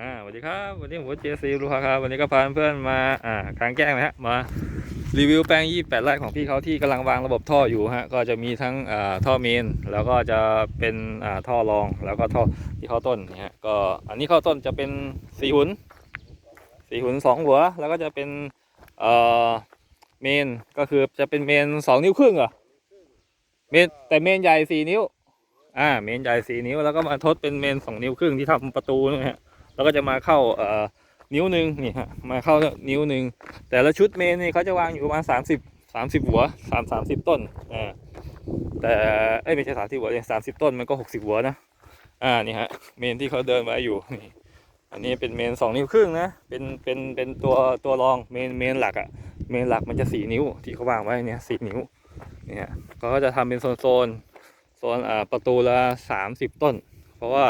อ่าสวัสดีครับ วันนี้ผมเจซีรูกครับวันนี้ก็พาเพื่อนมาอ่ากลางแจ้งนะฮะมารีวิวแปลง 28 ไร่ของพี่เขาที่กำลังวางระบบท่ออยู่ฮะก็จะมีทั้งอ่าท่อเมน แล้วก็จะเป็นอ่าท่อรองแล้วก็ท่อที่เข้าต้นนี่ยฮะก็อันนี้เข้าต้นจะเป็นสี่หุนสี่หุนสองหัว แล้วก็จะเป็นเอ่อเมนก็คือจะเป็นเมนสองนิ้วครึ่งเหรอเมนแต่เมนใหญ่สี่นิ้วอ่าเมนใหญ่สี่นิ้วแล้วก็มาทดเป็นเมนสองนิ้วครึ่งที่ทำประตูนะฮะ แล้วก็จะมาเข้าเอ่อนิ้วหนึ่งนี่ฮะมาเข้านิ้วหนึ่งแต่ละชุดเมนนี่เขาจะวางอยู่ประมาณสามสิบสามสิบหัวสามสามสิบต้นอ่าแต่เอ้ยไม่ใช่สามสิบหัวสามสิบต้นมันก็หกสิบหัวนะอ่านี่ฮะเมนที่เขาเดินไว้อยู่นี่อันนี้เป็นเมนสองนิ้วครึ่งนะเป็นเป็นเป็นตัวตัวรองเมนเมนหลักอะเมนหลักมันจะสี่นิ้วที่เขาวางไว้เนี่ยสี่นิ้วเนี่ยเขาก็จะทำเป็นโซนโซนโซนอ่าประตูละสามสิบต้น เพราะว่า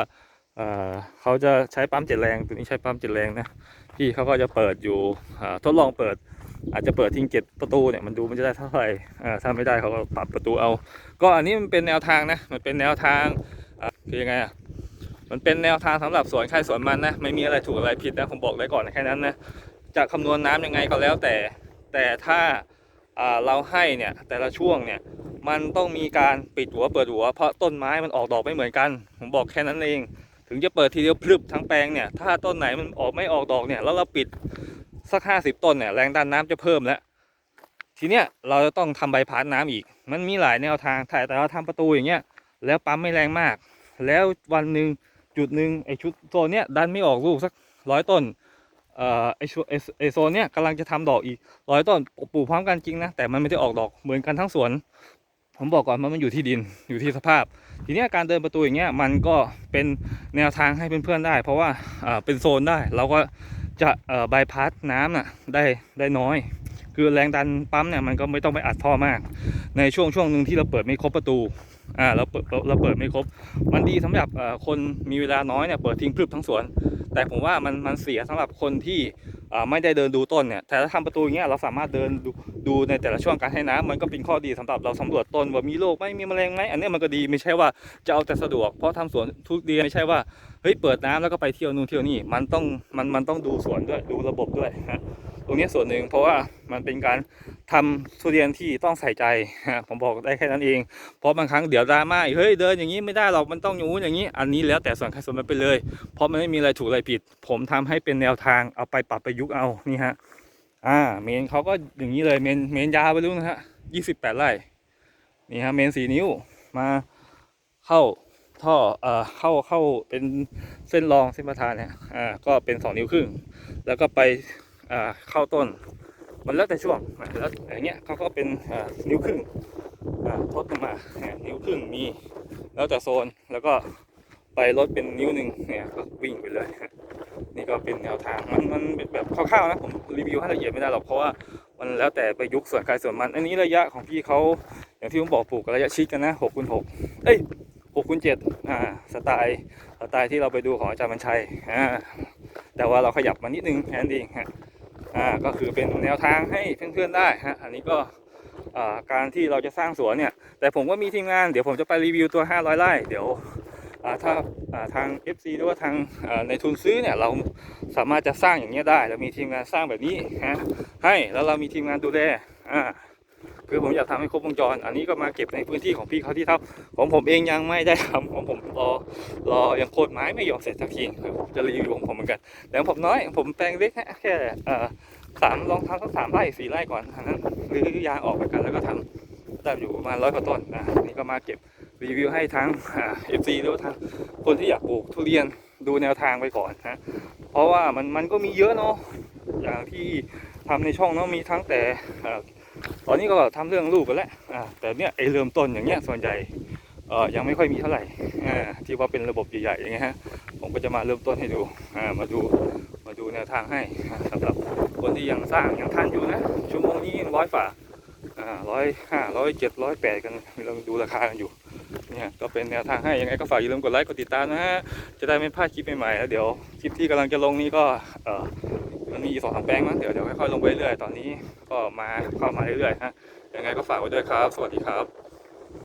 เขาจะใช้ปั๊มเจ็ดแรงตัวนี้ใช้ปั๊มเจ็ดแรงนะพี่เขาก็จะเปิดอยู่ทดลองเปิด อาจจะเปิดทิ้งเจ็ดประตูเนี่ยมันดูมันจะได้เท่าไหร่ถ้าไม่ได้เขาก็ปรับประตูเอา ก็อันนี้มันเป็นแนวทางนะมันเป็นแนวทางคือยังไงอะมันเป็นแนวทางสำหรับสวนใครสวนมันนะไม่มีอะไรถูกอะไรผิดนะผมบอกไว้ก่อนแค่นั้นนะจะคำนวณน้ำยังไงก็แล้วแต่ แต่ถ้าเราให้เนี่ยแต่ละช่วงเนี่ยมันต้องมีการปิดหัวเปิดหัวเพราะต้นไม้มันออกดอกไม่เหมือนกัน ผมบอกแค่นั้นเอง ถึงจะเปิดทีเดียวพลึบทั้งแปลงเนี่ย ถ้าต้นไหนมันออกไม่ออกดอกเนี่ย แล้วเราปิดสักห้าสิบต้นเนี่ยแรงดันน้ำจะเพิ่มแล้ว ทีเนี้ยเราจะต้องทำใบพัดน้ำอีก มันมีหลายแนวทางแต่แต่เราทำประตูอย่างเงี้ย แล้วปั๊มไม่แรงมาก แล้ววันหนึ่งจุดหนึ่งไอชุดโซนเนี้ยดันไม่ออกลูกสักร้อยต้นเอ่อไอชุดไอโซนเนี้ยกำลังจะทำดอกอีกร้อยต้นปลูกพร้อมกันจริงนะแต่มันไม่ได้ออกดอกเหมือนกันทั้งสวน ผมบอกก่อนว่ามันอยู่ที่ดินอยู่ที่สภาพ ทีนี้การเดินประตูอย่างเงี้ยมันก็เป็นแนวทางให้เพื่อนๆได้ เพราะว่าเป็นโซนได้เราก็จะบายพาสน้ำน่ะได้ได้น้อย คือแรงดันปั๊มเนี่ยมันก็ไม่ต้องไปอัดท่อมาก ในช่วงช่วงหนึ่งที่เราเปิดไม่ครบประตูอ่าเราเปิดเราเปิดไม่ครบ มันดีสำหรับคนมีเวลาน้อยเนี่ยเปิดทิ้งพรึบทั้งสวน แต่ผมว่ามันมันเสียสำหรับคนที่ ไม่ได้เดินดูต้นเนี่ยแต่ถ้าทำประตูอย่างเงี้ยเราสามารถเดินดูดูในแต่ละช่วงการให้น้ำมันก็เป็นข้อดีสำหรับเราสำรวจต้นว่ามีโรคไหมมีแมลงไหมอันนี้มันก็ดีไม่ใช่ว่าจะเอาแต่สะดวกเพราะทำสวนทุกเดือนไม่ใช่ว่าเฮ้ยเปิดน้ำแล้วก็ไปเที่ยวนู่นเที่ยวนี่มันต้องมันมันต้องดูสวนด้วยดูระบบด้วยฮะ ตรงนี้ส่วนหนึ่งเพราะว่ามันเป็นการทำทุเรียนที่ต้องใส่ใจผมบอกได้แค่นั้นเอง เพราะบางครั้งเดี๋ยวดราม่ากเฮ้ยเดินอย่างนี้ไม่ได้หรอกมันต้องอยู่อย่างนี้ อันนี้แล้วแต่ส่วนใครส่วนมันไปเลย เพราะมันไม่มีอะไรถูกอะไรผิด ผมทำให้เป็นแนวทางเอาไปปรับประยุกต์เอานี่ฮะอ่าเมนเขาก็อย่างนี้เลยเมนเมนยาวไปรู้นะฮะยี่สิบแปดไร่นี่ฮะเมนสี่นิ้วมาเข้าท่อเอ่อเข้าเข้าเป็นเส้นรองเส้นประธานเนี่ยอ่าก็เป็นสองนิ้วครึ่งแล้วก็ไป เข้าต้น มันแล้วแต่ช่วงแล้วอย่างเงี้ยเขาก็เป็นนิ้วครึ่งทดลงมานิ้วครึ่งมีแล้วแต่โซนแล้วก็ไปลดเป็นนิ้วหนึ่งเนี่ยก็วิ่งไปเลยนี่ก็เป็นแนวทางมันมันแบบคร่าวๆนะผมรีวิวให้ละเอียดไม่ได้หรอกเพราะว่ามันแล้วแต่ประยุกต์ส่วนใครส่วนมัน อันนี้ระยะของพี่เขาอย่างที่ผมบอกปลูกระยะชิดกันนะหกคูณหกเอ้ยหกคูณเจ็ดอ่าสไตล์สไตล์ที่เราไปดูของอาจารย์บรรชัยอ่าแต่ว่าเราขยับมานิดนึงแค่นั้นเองฮะ อ่าก็คือเป็นแนวทางให้เพื่อนๆได้ฮะอันนี้ก็การที่เราจะสร้างสวนเนี่ย แต่ผมก็มีทีมงานเดี๋ยวผมจะไปรีวิวตัว 500ไร่เดี๋ยวถ้าาทาง FC หรือว่าทางาในทุนซื้อเนี่ยเราสามารถจะสร้างอย่างนี้ได้เรามีทีมงานสร้างแบบนี้ฮะให้แล้วเรามีทีมงานดูแลอ่า คือผมอยากทำให้ครบวงจร อันนี้ก็มาเก็บในพื้นที่ของพี่เขาที่เทำของผมเองยังไม่ได้ทำของผมรอรอยังโคนไม้ไม่ยอมเสร็จสักทีคือผมจะรีวิวของผมเหมือนกันแต่ผมน้อยผมแปลงเล็กแค่แค่เอ่อสามลองทำสักสามไร่สี่ไร่ก่อนอันนั้นหรือยางออกไปกันแล้วก็ทำได้อยู่ประมาณร้อยกว่าต้นนะนี่ก็มาเก็บรีวิวให้ทั้งเอฟซีหรือว่าทางคนที่อยากปลูกทุเรียนดูแนวทางไปก่อนนะเพราะว่ามันมันก็มีเยอะเนาะอย่างที่ทำในช่องเนาะมีทั้งแต่ ตอนนี้ก็ทำเรื่องลูกกันแล้วแต่เนี้ยไอเริ่มต้นอย่างเงี้ยส่วนใหญ่เอ่อยังไม่ค่อยมีเท่าไหร่ที่ว่าเป็นระบบใหญ่ๆอย่างเงี้ยฮะผมก็จะมาเริ่มต้นให้ดูมาดูมาดูแนวทางให้สำหรับคนที่ยังสร้างยังทันอยู่นะชั่วโมงนี้ร้อยฝ่าร้อยห้าร้อยเจ็ดร้อยแปดกันเราดูราคากันอยู่เนี่ยก็เป็นแนวทางให้ยังไงก็ฝากอย่าลืมกดไลค์กดติดตามนะฮะจะได้ไม่พลาดคลิปใหม่ๆแล้วเดี๋ยวคลิปที่กำลังจะลงนี้ก็เออ มันมีสองสามแปลงมั้งเดี๋ยวเดี๋ยวค่อยๆลงไปเรื่อยๆตอนนี้ก็มาเข้ามาเรื่อยๆฮะยังไงก็ฝากไว้ด้วยครับ สวัสดีครับ